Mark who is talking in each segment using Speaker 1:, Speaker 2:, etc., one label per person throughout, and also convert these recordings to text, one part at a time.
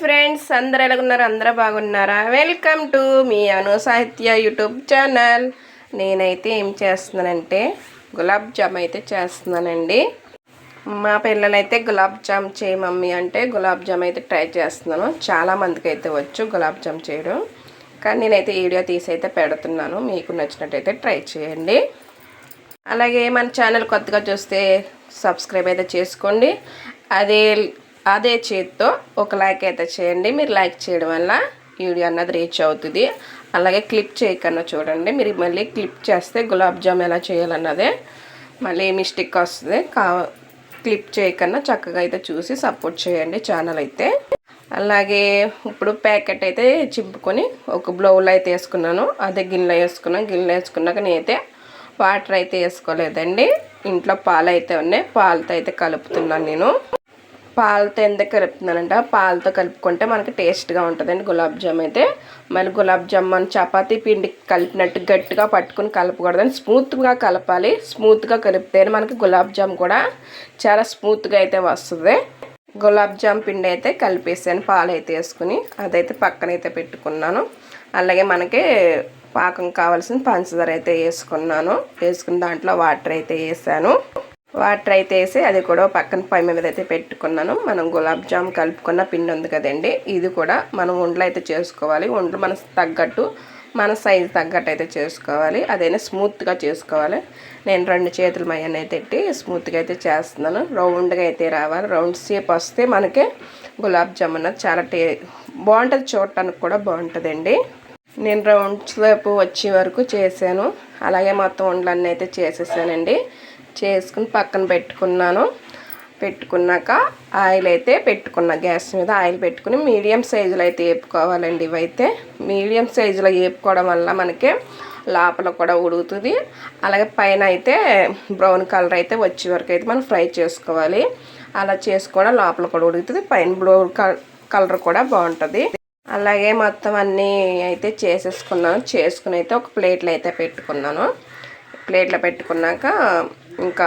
Speaker 1: Friends అందరు ఎలాగున్నారు? అందరూ బాగున్నారా? వెల్కమ్ టు మీ అను సాహిత్య యూట్యూబ్ ఛానల్. నేనైతే ఏం చేస్తున్నానంటే గులాబ్ జామ్ అయితే చేస్తున్నానండి. మా పిల్లలైతే గులాబ్ జామ్ చేయి మమ్మీ అంటే గులాబ్ జామ్ అయితే ట్రై చేస్తున్నాను. చాలామందికి అయితే వచ్చు గులాబ్ జామ్ చేయడం. కానీ నేనైతే వీడియో తీసి అయితే పెడుతున్నాను. మీకు నచ్చినట్టయితే ట్రై చేయండి. అలాగే మన ఛానల్ కొత్తగా చూస్తే సబ్స్క్రైబ్ అయితే చేసుకోండి. అదే అదే చేతితో ఒక లైక్ అయితే చేయండి. మీరు లైక్ చేయడం వల్ల వీడియో అన్నది రీచ్ అవుతుంది. అలాగే క్లిప్ చేయకన్నా చూడండి. మీరు మళ్ళీ క్లిప్ చేస్తే గులాబ్ జామ్ ఎలా చేయాలన్నదే మళ్ళీ మిస్టేక్ వస్తుంది. కా క్లిప్ చేయకన్నా చక్కగా అయితే చూసి సపోర్ట్ చేయండి ఛానల్ అయితే. అలాగే ఇప్పుడు ప్యాకెట్ అయితే చింపుకొని ఒక బ్లౌలో అయితే వేసుకున్నాను. అదే గిన్నెలో వేసుకున్నాను గిన్నెలో వేసుకున్నాక నేనైతే వాటర్ అయితే వేసుకోలేదండి. ఇంట్లో పాలు అయితే ఉన్నాయి. పాలతో అయితే కలుపుతున్నాను నేను. పాలతో ఎందుకు కలుపుతున్నానంటే పాలతో కలుపుకుంటే మనకి టేస్ట్గా ఉంటుందండి గులాబ్ జామ్ అయితే. మరి గులాబ్ జామ్ మన చపాతీ పిండి కలిపినట్టు గట్టిగా పట్టుకుని కలపకూడదని స్మూత్గా కలపాలి. స్మూత్గా కలిపితేనే మనకి గులాబ్ జామ్ కూడా చాలా స్మూత్గా అయితే వస్తుంది. గులాబ్ జామ్ పిండి అయితే కలిపేసాను పాలు అయితే వేసుకుని. అదైతే పక్కన అయితే పెట్టుకున్నాను. అలాగే మనకి పాకం కావాల్సిన పంచదార అయితే వేసుకున్నాను. వేసుకుని దాంట్లో వాటర్ అయితే వేసాను. వాటర్ అయితే వేసి అది కూడా పక్కన పై మీద అయితే పెట్టుకున్నాను. మనం గులాబ్ జామ్ కలుపుకున్న పిండి ఉంది కదండి ఇది కూడా మనం ఉండలు అయితే చేసుకోవాలి. ఉండలు మన తగ్గట్టు మన సైజు తగ్గట్టు అయితే చేసుకోవాలి. అదైనా స్మూత్గా చేసుకోవాలి. నేను రెండు చేతులు మయ్యని అయితే పెట్టి స్మూత్గా అయితే చేస్తున్నాను. రౌండ్గా అయితే రావాలి. రౌండ్ షేప్ వస్తే మనకి గులాబ్ జామ్ అన్నది చాలా టే బాగుంటుంది చూడటానికి కూడా బాగుంటుందండి. నేను రౌండ్ షేప్ వచ్చే వరకు చేశాను. అలాగే మొత్తం ఉండలన్నీ అయితే చేసేసానండి. చేసుకుని పక్కన పెట్టుకున్నాను. పెట్టుకున్నాక ఆయిల్ అయితే పెట్టుకున్నా. గ్యాస్ మీద ఆయిల్ పెట్టుకుని మీడియం సైజులో అయితే వేపుకోవాలండి ఇవైతే. మీడియం సైజులో వేపుకోవడం వల్ల మనకి లోపల కూడా ఉడుగుతుంది అలాగే పైన అయితే బ్రౌన్ కలర్ అయితే వచ్చే వరకు అయితే మనం ఫ్రై చేసుకోవాలి. అలా చేసుకోవడం లోపల కూడా ఉడుగుతుంది పైన బ్రౌన్ కలర్ కూడా బాగుంటుంది. అలాగే మొత్తం అన్నీ అయితే చేసేసుకున్నాను. చేసుకుని అయితే ఒక ప్లేట్లో అయితే పెట్టుకున్నాను. ప్లేట్లో పెట్టుకున్నాక ఇంకా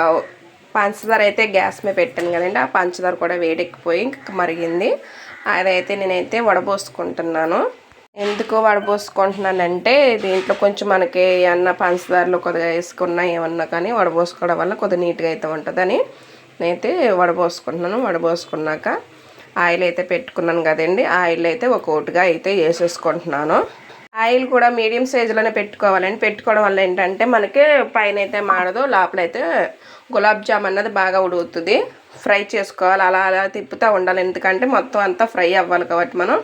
Speaker 1: పంచదార అయితే గ్యాస్ మీద పెట్టాను కదండి. ఆ పంచదార కూడా వేడెక్కిపోయి ఇంకా మరిగింది. అదైతే నేనైతే వడబోసుకుంటున్నాను. ఎందుకు వడబోసుకుంటున్నానంటే దీంట్లో కొంచెం మనకి ఏమన్నా పంచదారలు కొద్దిగా వేసుకున్నా ఏమన్నా కానీ వడబోసుకోవడం వల్ల కొద్దిగా నీట్గా అయితే ఉంటుందని నేనైతే వడబోసుకుంటున్నాను. వడబోసుకున్నాక ఆయిల్ అయితే పెట్టుకున్నాను కదండి. ఆయిల్ అయితే ఒక్కొక్కటిగా అయితే వేసేసుకుంటున్నాను. ఆయిల్ కూడా మీడియం సైజులోనే పెట్టుకోవాలండి పెట్టుకోవడం వల్ల ఏంటంటే మనకి పైన అయితే మాడదు లోపలైతే గులాబ్ జామ్ అన్నది బాగా ఉడుగుతుంది ఫ్రై చేసుకోవాలి. అలా అలా తిప్పుతూ ఉండాలి. ఎందుకంటే మొత్తం అంతా ఫ్రై అవ్వాలి కాబట్టి మనం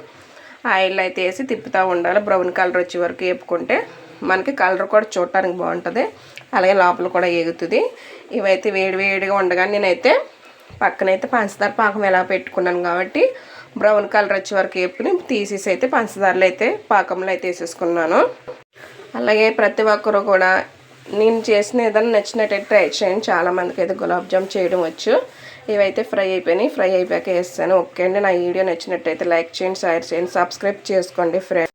Speaker 1: ఆయిల్ అయితే వేసి తిప్పుతూ ఉండాలి. బ్రౌన్ కలర్ వచ్చే వరకు వేపుకుంటే మనకి కలర్ కూడా చూడటానికి బాగుంటుంది. అలాగే లోపల కూడా ఎగుతుంది. ఇవైతే వేడి వేడిగా ఉండగానే నేనైతే పక్కనైతే పంచదార పాకం ఎలా పెట్టుకున్నాను కాబట్టి బ్రౌన్ కలర్ వచ్చే వరకు వేపుకుని తీసేసి అయితే పంచదారలు అయితే పాకంలో అయితే వేసేసుకున్నాను. అలాగే ప్రతి ఒక్కరు కూడా నేను చేసిన ఏదైనా నచ్చినట్టయితే ట్రై చేయండి. చాలామందికి అయితే గులాబ్ జామ్ చేయడం వచ్చు. ఇవైతే ఫ్రై అయిపోయినాయి. ఫ్రై అయిపోయాక వేస్తాను. ఓకే అండి. నా వీడియో నచ్చినట్టయితే లైక్ చేయండి షేర్ చేయండి సబ్స్క్రైబ్ చేసుకోండి ఫ్రెండ్